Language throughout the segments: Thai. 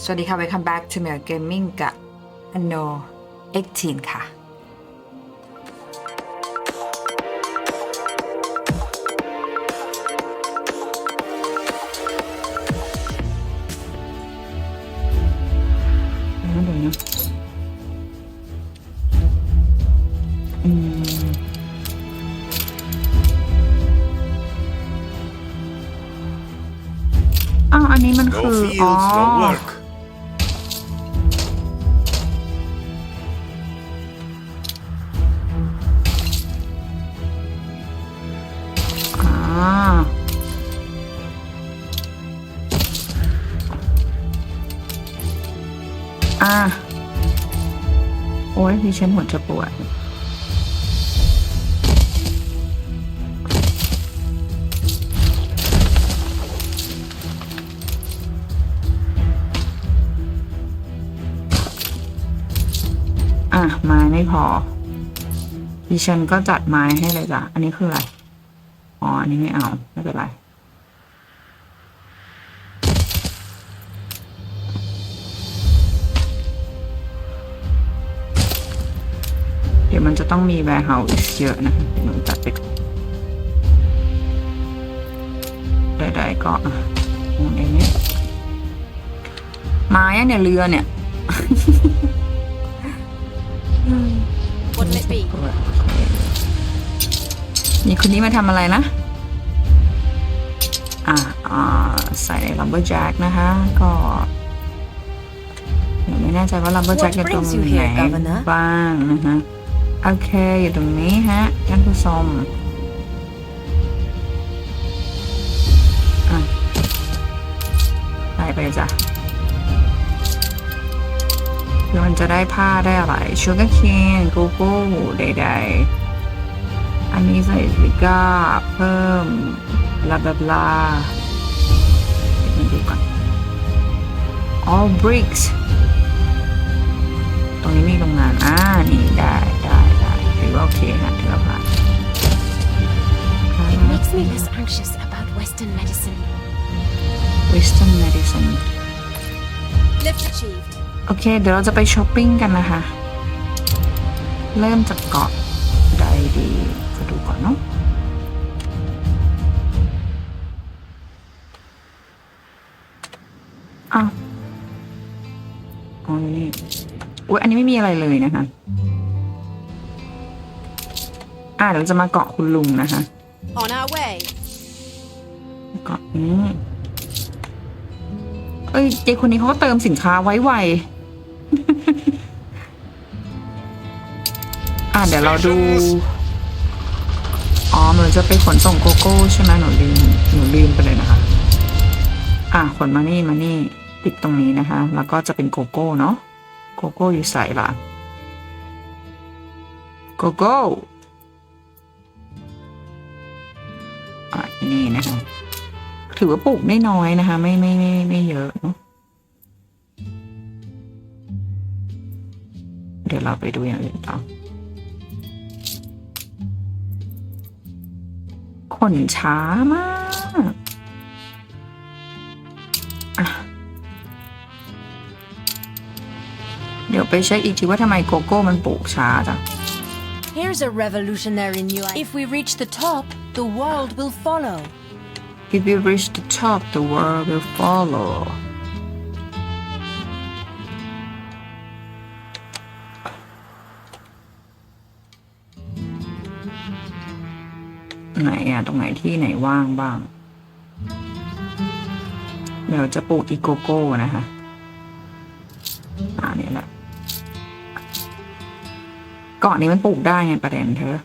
สวัสดีค่ะ welcome back to m i l Gaming กับ Anno 18ค่ะ เดี๋ยวนะอืมอ้าวอันนี้มัน No คือ อ๋อ fields, no work. อ่า โอ้ยดิฉันหัวจะปวด อะไม้ไม่พอ ดิฉันก็จัดไม้ให้เลยจ้ะ อันนี้คืออะไร อ๋อ อันนี้ไม่เอา ไม่เป็นไร เดี๋ยวมันจะต้องมี warehouse เยอะนะเดี๋ยวหนูตัดไปก่อนได้ๆก็อะตรงนี้เนี่ยไม้อะเนี่ยเรือเนี่ย What'll it be? นี่คนนี้มาทำอะไรนะ อ่าอ่าใส่ใน lumberjack นะคะ ก็ยังไม่แน่ใจว่า lumberjack What อยู่ตรง brings you ไหน here, Governor? บ้างนะคะ โอเค อยู่ตรงนี้ฮะท่านผู้ชมได้ไปจ้ะคือมันจะได้ผ้าได้อะไร sugar cane โกโก้ใดๆ อันนี้ใส่ซิก้า เพิ่มบลาบลาบลาเดี๋ยวมาดูก่อน all bricks คฮะถือว่าผ่าน It makes me less anxious about Western medicine. Western medicine Lift achieved. โอเค เดี๋ยวเราจะไปช้อปปิ้งกันนะคะ เริ่มจากเกาะใดดีจะดูก่อนเนาะอ้าวอ๋อนี่อุ้ยอันนี้ไม่มีอะไรเลยนะคะ อ่าเดี๋ยวจะมาเกาะคุณลุงนะคะ On our way. เกาะนี้เอ้ยเจคนนี้เขาก็เติมสินค้าไว้ไว อะเดี๋ยวเราดู อ๋อมันจะไปขนส่งโกโก้ใช่ไหมหนูลืมหนูลืมไปเลยนะคะ อะขนมานี่มานี่ติดตรงนี้นะคะ แล้วก็จะเป็นโกโก้เนาะโกโก้อยู่ใส่ละโกโก้ นี่นะคะถือว่าปลูกได้น้อยนะคะ ไม่ไม่ไม่ไม่เยอะเนาะเดี๋ยวเราไปดูอย่างอื่นต่อขนช้ามากอะเดี๋ยวไปเช็คอีกทีว่าทำไมโกโก้มันปลูกช้าจัง Here's a revolutionary new idea. If we reach the top, the world will follow. If we reach the top the world will follow ไหนอะตรงไหนที่ไหนว่างบ้าง เดี๋ยวจะปลูกอีโกโก้นะคะอ่าเนี่ยแหละเกาะนี้มันปลูกได้ไงประเด็นเธอ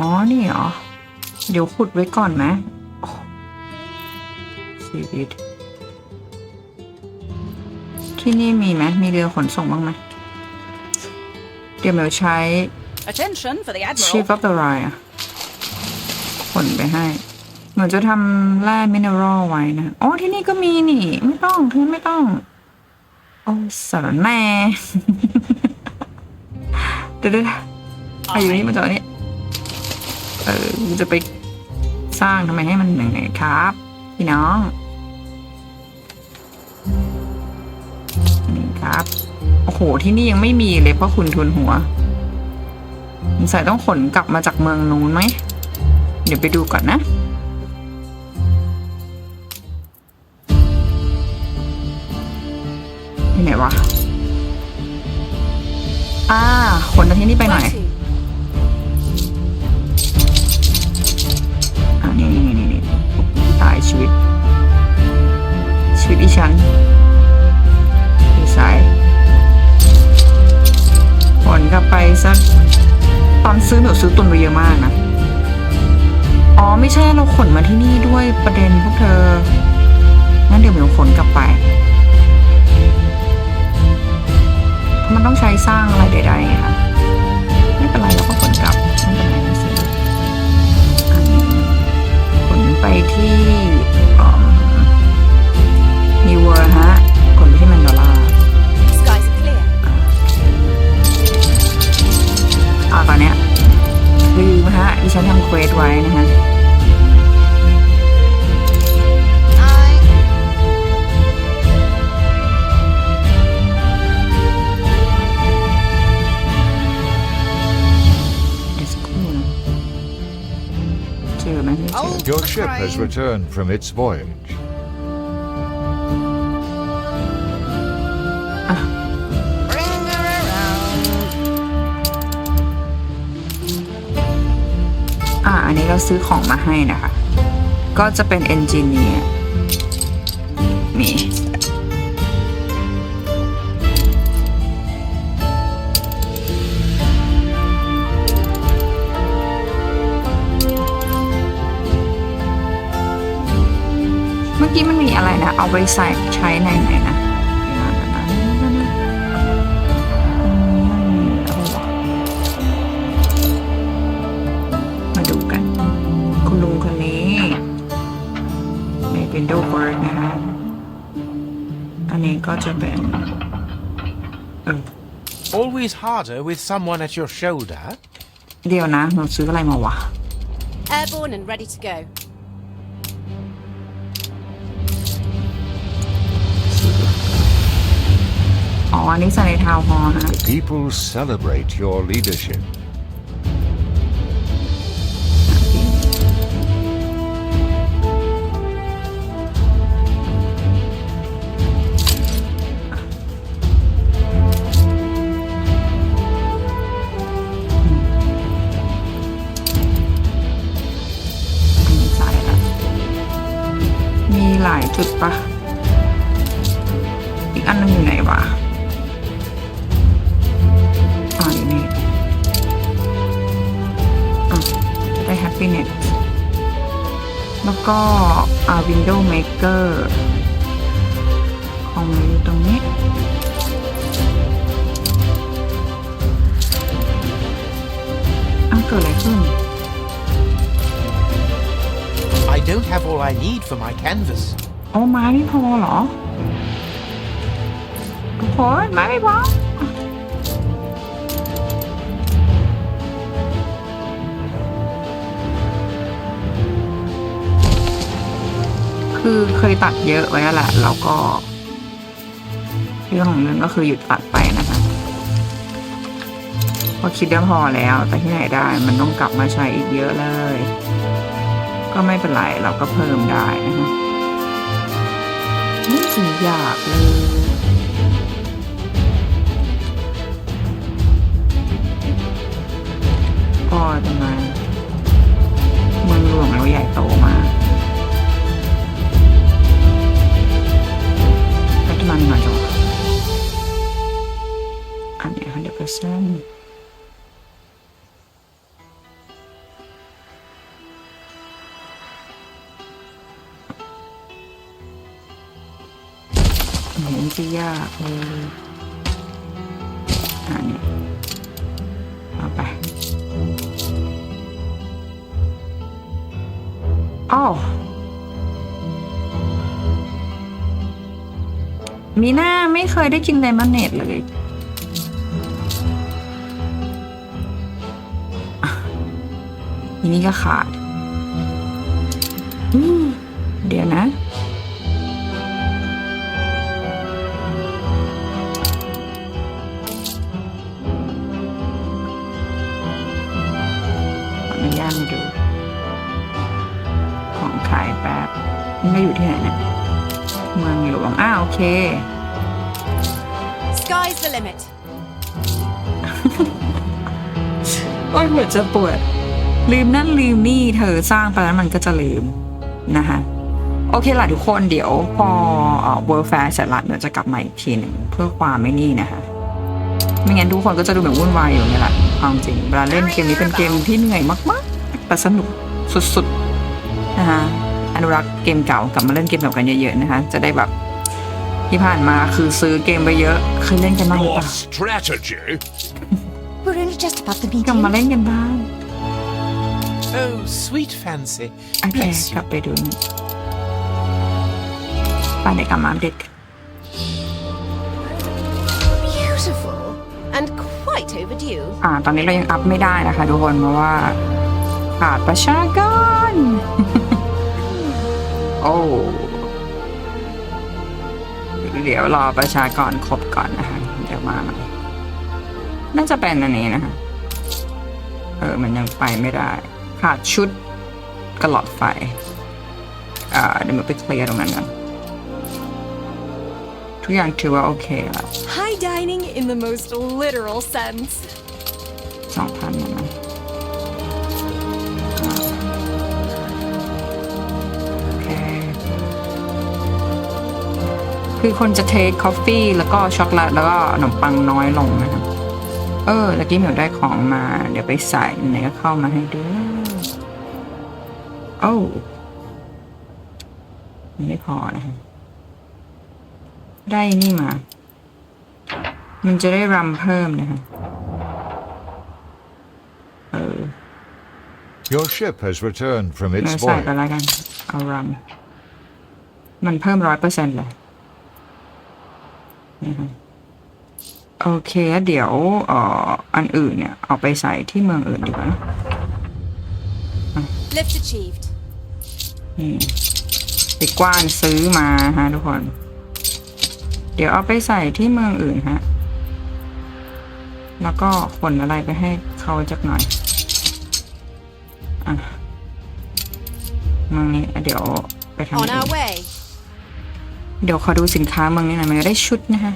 อ๋อ นี่เหรอ เดี๋ยวขุดไว้ก่อนไหมโอ้ชีวิต ที่นี่มีไหมมีเรือขนส่งบ้างไหมเดี๋ยวเมลใช้ Attention for the Admiral. Chief of the Rye อะขนไปให้เหมือนจะทำแร่มินเนอรัลไว้นะ อ๋อ ที่นี่ก็มีนี่ ไม่ต้องเธอไม่ต้อง โอ้สารแหน่เดี๋ยวเดี๋ยวอายุนี้มาจอดนี่เออจะไปสร้างทำไมให้มันเหนื่อยครับ พี่น้องนี่ครับ โอ้โห ที่นี่ยังไม่มีเลยเพราะคุณทุนหัวสงสัยต้องขนกลับมาจากเมืองนู้นไหม เดี๋ยวไปดูก่อนนะไหนวะ อ่า ขนที่นี่ไปหน่อย ฉันดีไซน์ผลกลับไปสักตอนซื้อหนูซื้อตุนไปเยอะมากนะอ๋อไม่ใช่เราขนมาที่นี่ด้วยประเด็นพวกเธองั้นเดี๋ยวหมิวขนกลับไปเพราะมันต้องใช้สร้างอะไรใดๆไงคะไม่เป็นไรเราก็ขนกลับไม่เป็นไรไม่เสียขนไปที่ return from its voyage. อ่า อันนี้เราซื้อของมาให้นะคะ ก็จะเป็นเอนจิเนียร์นี่ อกี้มันมีอะไรนะ เอาไปใส่ใช้ในไหนนะเดี๋ยวนะเดี๋ยวนะเดี๋ยวนะอืมเอาวะมาดูกัน คุณลุงคนนี้ใน Windows Word นะคะ อันนี้ก็จะเป็นเออ Always harder with someone at your shoulder. เดี๋ยวนะหนูซื้ออะไรมาวะ Airborne and ready to go. อ๋ออันนี้ใส่ในทาวน์ฮอลล์ฮะ The people celebrate your leadership. อันนี้ใส่ละมีหลายจุดปะ ได้ happiness แล้วก็อ่า window maker ของอยู่ตรงนี้ อ้าวเกิดอะไรขึ้น I don't have all I need for my canvas. โอ้ไม้ไม่พอเหรอทุกคนไม้ไม่พอ คือเคยตัดเยอะไว้แล้วแหละแล้วก็เรื่องของเรื่องก็คือหยุดตัดไปนะคะพอคิดว่าพอแล้ว แต่ที่ไหนได้มันต้องกลับมาใช้อีกเยอะเลย ก็ไม่เป็นไรเราก็เพิ่มได้นะคะไม่จริงอยากเลยก็ทำไมเมืองหลวงเราใหญ่โตมาก นเนี้ฮันเดอร์เห็นต์เห็นจะยากเลยอันนี้เอาไปอ้าวมีหน้าไม่เคยได้กินเลมอนเนดเลย ทีนี้ก็ขาดเดี๋ยวนะอนุญาตมาดู ของขายแป๊บมันก็อยู่ที่ไหนเนี่ยเมืองหลวงอ้าโอเค Sky's the limit โอ้ยหัวจะปวด ลืมนั่นลืมนี่เธอสร้างไปแล้วมันก็จะลืมนะคะโอเคล่ะทุกคนเดี๋ยวพอเอ่อ World Fair เสร็จละเดี๋ยวจะกลับมาอีกทีหนึ่งเพื่อความไม่นี่นะคะไม่งั้นทุกคนก็จะดูแบบวุ่นวายอยู่เนี่ยแหละความจริงเวลาเล่นเกมนี้เป็นเกมที่เหนื่อยมากๆ แต่สนุกสุดๆนะคะอนุรักษ์เกมเก่ากลับมาเล่นเกมแบบกันเยอะๆนะคะจะได้แบบที่ผ่านมาคือซื้อเกมไปเยอะเคยเล่นกันบ้างหรือเป Your ล่า strategy? We're only just about the กลับ meeting. มาเล่นกันบ้าง Oh, sweet fancy. โอเค Bless กลั you. บไปดูนี่ไปเดี๋ยวกลับมาอัปเดตกัน Beautiful and quite overdue. อ่า ตอนนี้เรายังอัพไม่ได้นะคะทุกคนเพราะว่าขาดประชากร โอ้เดี๋ยวรอประชากรครบก่อนนะคะ เดี๋ยวมาใหม่น่าจะเป็นอันนี้นะคะ เออ มันยังไปไม่ได้ ขาดชุดกระหลอดไฟ อ่าเดี๋ยวมันไปเคลียร์ตรงนั้นก่อนทุกอย่างถือว่าโอเคแล้ว High dining in the most literal sense. สองพันนะนะโอเคคือคนจะเทคคอฟฟี่แล้วก็ช็อกโกแลตแล้วก็ขนมปังน้อยลงนะครับ เออตะกี้เหมียวได้ของมา เดี๋ยวไปใส่ไหนก็เข้ามาให้ดู โอ้มันไม่พอนะฮะได้นี่มา มันจะได้รำเพิ่มนะฮะเออ Your ship has returned from เนื้ its อใส่ไป voyage. แล้วกันเอารันมันเพิ่มร้อยเปอร์เซ็นต์เลยนะคะโอเคแล้วเดี๋ยวเอ่ออันอื่นเนี่ย เอาไปใส่ที่เมืองอื่นดีกว่านะ Lift achieved. นี่ไปกว้านซื้อมาฮะทุกคน เดี๋ยวเอาไปใส่ที่เมืองอื่นฮะ แล้วก็ขนอะไรไปให้เขาจักหน่อย อะเมืองนี้เดี๋ยวไปทำ On อื่ our น way. เดี๋ยวขอดูสินค้าเมืองนี้หน่อยมันจะได้ชุดนะฮะ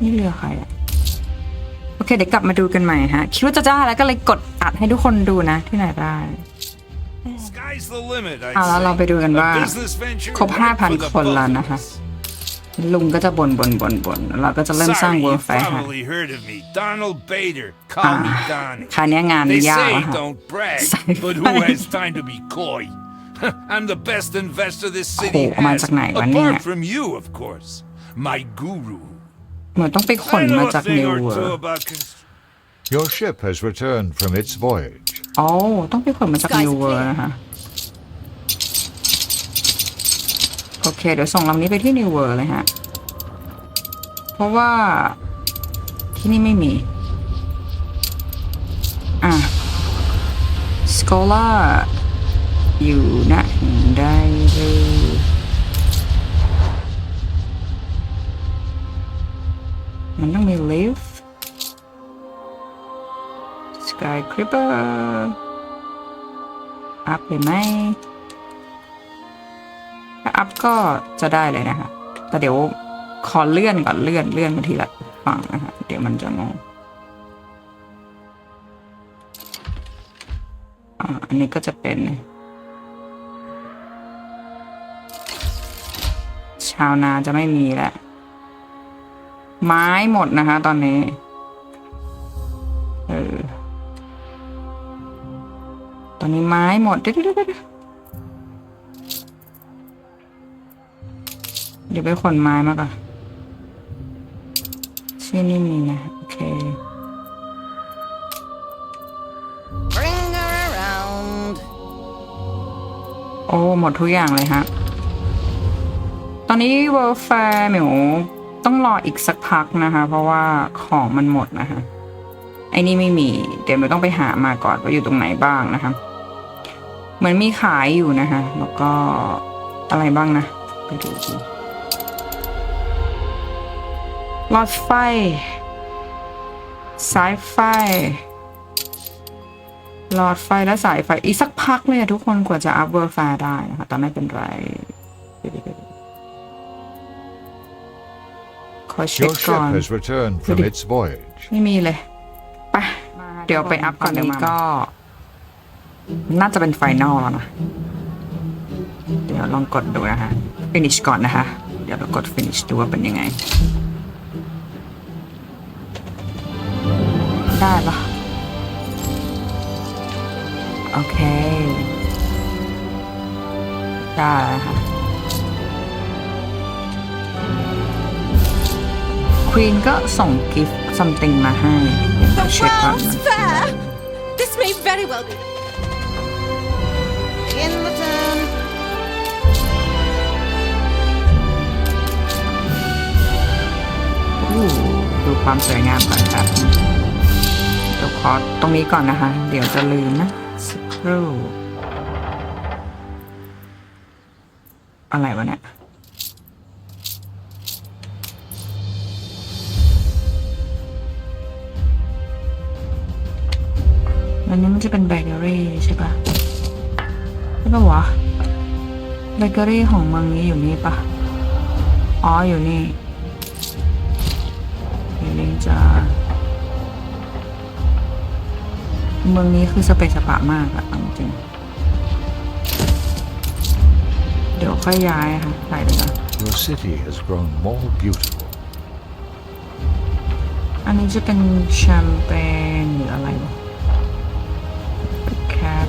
นี่เรือใครอะโอเคเดี๋ยวกลับมาดูกันใหม่ฮะ คิดว่าจะได้แล้วก็เลยกดอัดให้ทุกคนดูนะที่ไหนได้ อาแล้วเราไปดูกันว่า A business venture ครบ right for 5,000 the คนแล้ว both of นะคะ us. ลุงก็จะบ่นบ่นบ่นบ่นแล้วเราก็จะเริ่มสร้าง Sorry, World you've Fair ฮะ probably heard of me. Donald Bader. Call me อ่า Donnie. คราวนี้งาน They ยาก say แล้วฮะ don't brag, Sci-fi. but who has time to be coy? I'm the best investor this city โอ้โหมา has, จากไหนวะเนี่ย apart from you, of course. My guru. เหมือนต้องไปขน I มา know จาก a thing นิว or เวิ two ร์ about construction. Your ship has returned from its voyage. อ๋อต้องไปขนมาจาก Skies นิวเวิร์ clear นะคะ โอเค เดี๋ยวส่งลำนี้ไปที่นิวเวิร์เลยฮะ เพราะว่าที่นี่ไม่มี อะสโคล่าอยู่ณใดเลยมันต้องมี live sky creeper อัพเลยไหม อัพก็จะได้เลยนะคะ แต่เดี๋ยวขอเลื่อนก่อนเลื่อนเลื่อนมาทีละฝั่งนะคะเดี๋ยวมันจะงงอ่าอันนี้ก็จะเป็นชาวนาจะไม่มีแล้ว ไม้หมดนะคะ ตอนนี้ เออ ตอนนี้ไม้หมดเดี๋ยว ดี๋ยวเดี๋ยวเดี๋ยวเดี๋ยวไปขนไม้มาก่อนที่นี่มีนะ โอเค Bring her around. โอ้ หมดทุกอย่างเลยฮะ ตอนนี้ World Fair หมิวต้องรออีกสักพักนะคะ เพราะว่าของมันหมดนะคะไอ้นี่ไม่มี เดี๋ยวหมิวต้องไปหามาก่อนว่าอยู่ตรงไหนบ้างนะคะ เหมือนมีขายอยู่นะคะ แล้วก็อะไรบ้างนะ ไปดูดี หลอดไฟ สายไฟ หลอดไฟและสายไฟ อีกสักพักเลยอะทุกคนกว่าจะอัพเวอร์แฟร์ได้นะคะแต่ไม่เป็นไร ขอเช็ค Your ก่อน ship has returned from Ready. its voyage. ไม่มีเลย ไป เดี๋ยวไปอัพก่อนนี้ก็ น่าจะเป็นไฟนอลแล้วนะ เดี๋ยวลองกดดูนะคะ finish ก่อนนะคะ เดี๋ยวเรากด finish ดูว่าเป็นยังไง ได้ปะโอเค ได้แล้วค่ะควีนก็ส่งกิฟต์ something มาให้เดี๋ยว The เช็คก่อน World's Fair! This may very well be. In the turn. อู้ดูความสวยงามก่อนครับเดี๋ยวข อตรงนี้ก่อนนะคะ เดี๋ยวจะลืมนะสักครู่อะไรวะเนี่ยอันนี้มันจะเป็นเบเกอรี่ใช่ปะใช่ปะวะเบเกอรี่ของเมืองนี้อยู่นี่ปะอ๋ออยู่นี่เดี๋ยวนี้จะ เมืองนี้คือสเปซสปะมากอะเอาจริง เดี๋ยวค่อยย้ายค่ะใส่เลยนะ Your city has grown more beautiful. อันนี้จะเป็นแชมเปญหรืออะไรวะแคป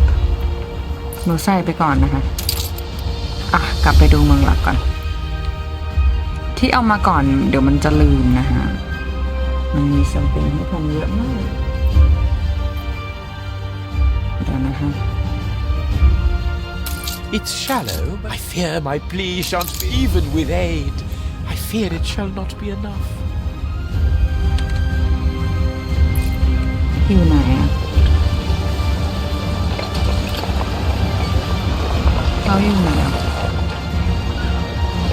หนูใส่ไปก่อนนะคะอะกลับไปดูเมืองหลักก่อน ที่เอามาก่อนเดี๋ยวมันจะลืมนะคะมันมีแชมเปญให้ทำเยอะมากเดี๋ยวนะคะ It's shallow, but I fear my plea shan't be even with aid. I fear it shall not be enough. อยู่ไหนอะเขาอยู่ไหนอะ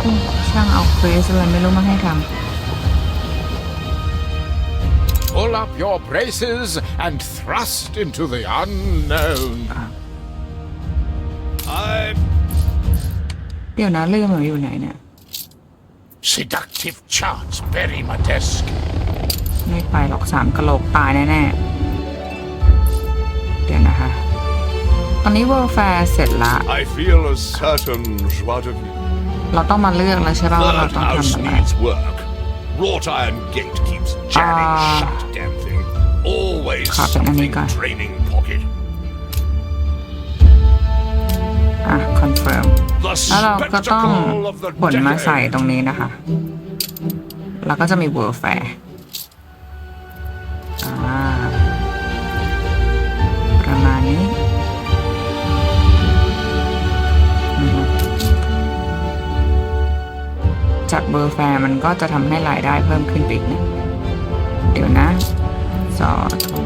อู้ช่างเอาเควสอะไรไม่รู้มาให้ท Pull up your braces and thrust into the unknown. I ำเดี๋ยวนะลืมเหรออยู่ไหนเนี่ย seductive charts bury my desk. ไม่ไปหรอกสามกะโหลกตายแน่ๆ เดี๋ยวนะคะ ตอนนี้เวิร์แฟร์เสร็จละ I feel a certain joie de vivre. เราต้องมาเลือกแล้วใช่ป่ะว่าเรา Third ต้องทำ house อะไร needs work. Wrought iron gate keeps jamming Ah. shut, damn thing. Always Copy, something Anika. draining pocket. อะคอนเฟิร์ม The แล้วเราก็ต้อง spectacle of the ผลมาใส่ต decade. รงนี้นะคะ แล้วก็จะมีเวิร์แฟร์ จากเบอร์แฟร์มันก็จะทำให้รายได้เพิ่มขึ้นไปอีกนะ เดี๋ยวนะสอทง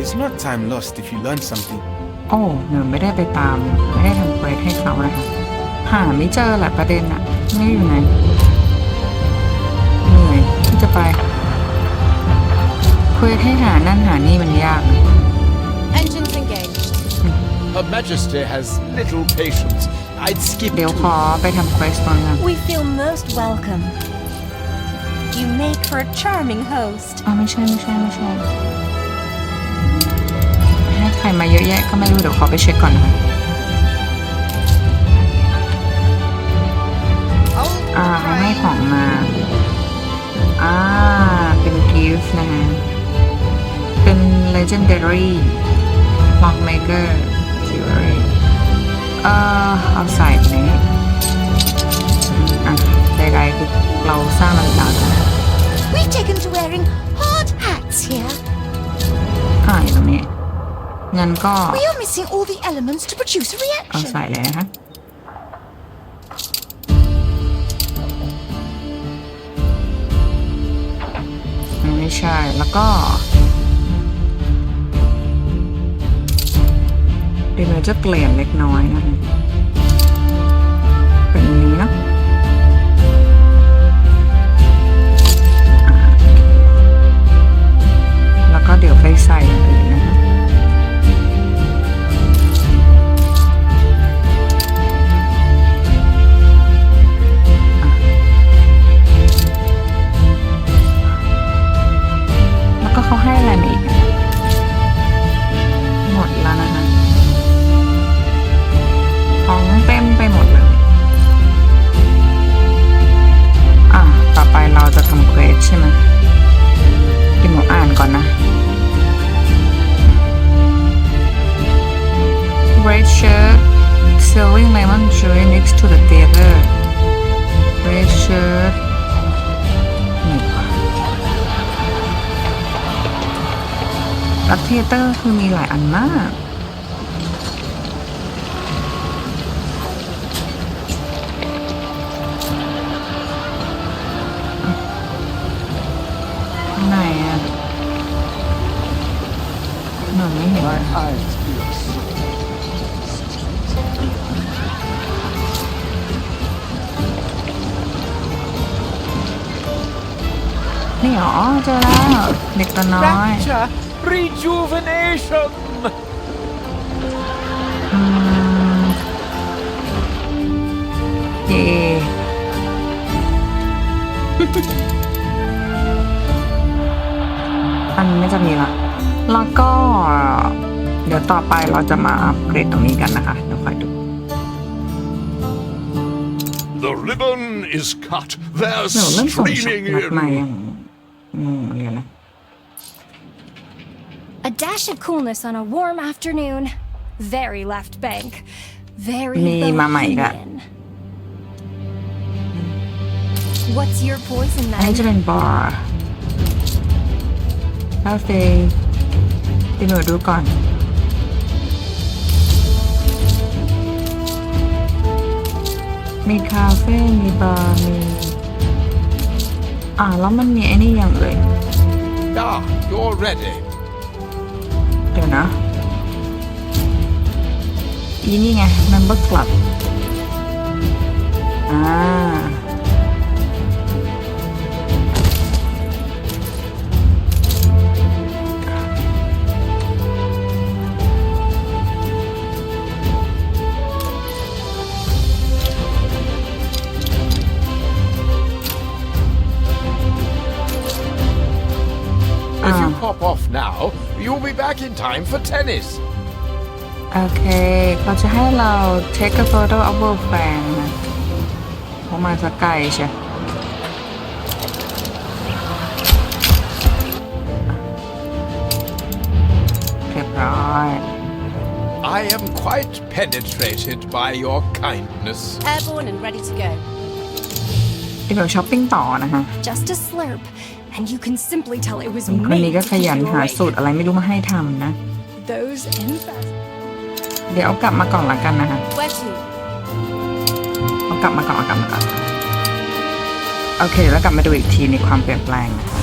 It's not time lost if you learn something. โอ้หนูไม่ได้ไปตาม ไม่ได้ทำเควสให้เขานะคะหาไม่เจอแหละประเด็นอะไม่อยู่ไหนเหนื่อยที่จะไปเควสให้หานั่นหานี่มันยากนะ Engines engaged. Her Majesty has little patience. I'd skip เดี๋ยว to ขอไปทำเควสก่อนค่ะ We feel most welcome. You make for a charming host. อ๋อไม่ใช่ไม่ใช่ไม่ใช่ให้ใครมาเยอะแยะก็ไม่รู้เดี๋ยวขอไปเช็คก่อนนะคะ Old อ่าเขาให้ crane. ของมาอ่าเป็นกิฟต์นะฮะเป็น legendary clockmaker jewelry เอ่อเอาใส่ไปนี้อะใดๆคือเราสร้างนาฬิกาใช่ไหม We've taken to wearing hard hats here. อ่าอยู่ตรงนี้งั้นก็ We are missing all the elements to produce a เอา reaction. ใส่เลยนะคะไม่ใช่ แล้วก็ เดี๋ยวเราจะเปลี่ยนเล็กน้อยนะคะ ทเตอร์คือมีหลายอันมากข้างในอะหนูไม่เห็นนี่หรอเจอแล้ว เด็กตัวน้อย Rapture! Rejuvenation! อืมเย่อันนี้ไม่จะมีละ แล้วก็ เดี๋ยวต่อไปเราจะมาอัปเกรดตรงนี้กันนะคะ เดี๋ยวคอยดู The ribbon is cut. They're หนูเริ่มส่งช็อต streaming นัดมา in. อย่างอืมเรียนนะ A dash of coolness on a warm afternoon. Very left bank. Very มีมาใหม่อีกอะ bohemian. What's your poison อันนี้ then? จะเป็นบาร์คาเฟ่เดี๋ยวหนูดูก่อน มีคาเฟ่ มีบาร์ มี อ่า แล้วมันมีไอ้นี่อย่างเลย Ah, you're ready. เดี๋ยวนะ อีนี่ไง Member Club อ่า If you Ah. pop off now, you'll be back in time for tennis. โอเคเขาจะให้เรา take a photo of our fan นะเขามาสักไกลใช่เรียบร้อย I am quite penetrated by your kindness. Airborne and ready to go. เดี๋ยวช้อปปิ้งต่อนะคะ Just a slurp. And you can simply tell it was คนนี้ made ก็ to ขยัน keep you หา awake. สูตรอะไรไม่รู้มาให้ทำนะ Those infest. เดี๋ยวเอากลับมาก่อนละกันนะคะ Where to? เอากลับมาก่อนเอากลับมาก่อนโอเค แล้วกลับมาดูอีกทีในความเปลี่ยนแปลงนะคะ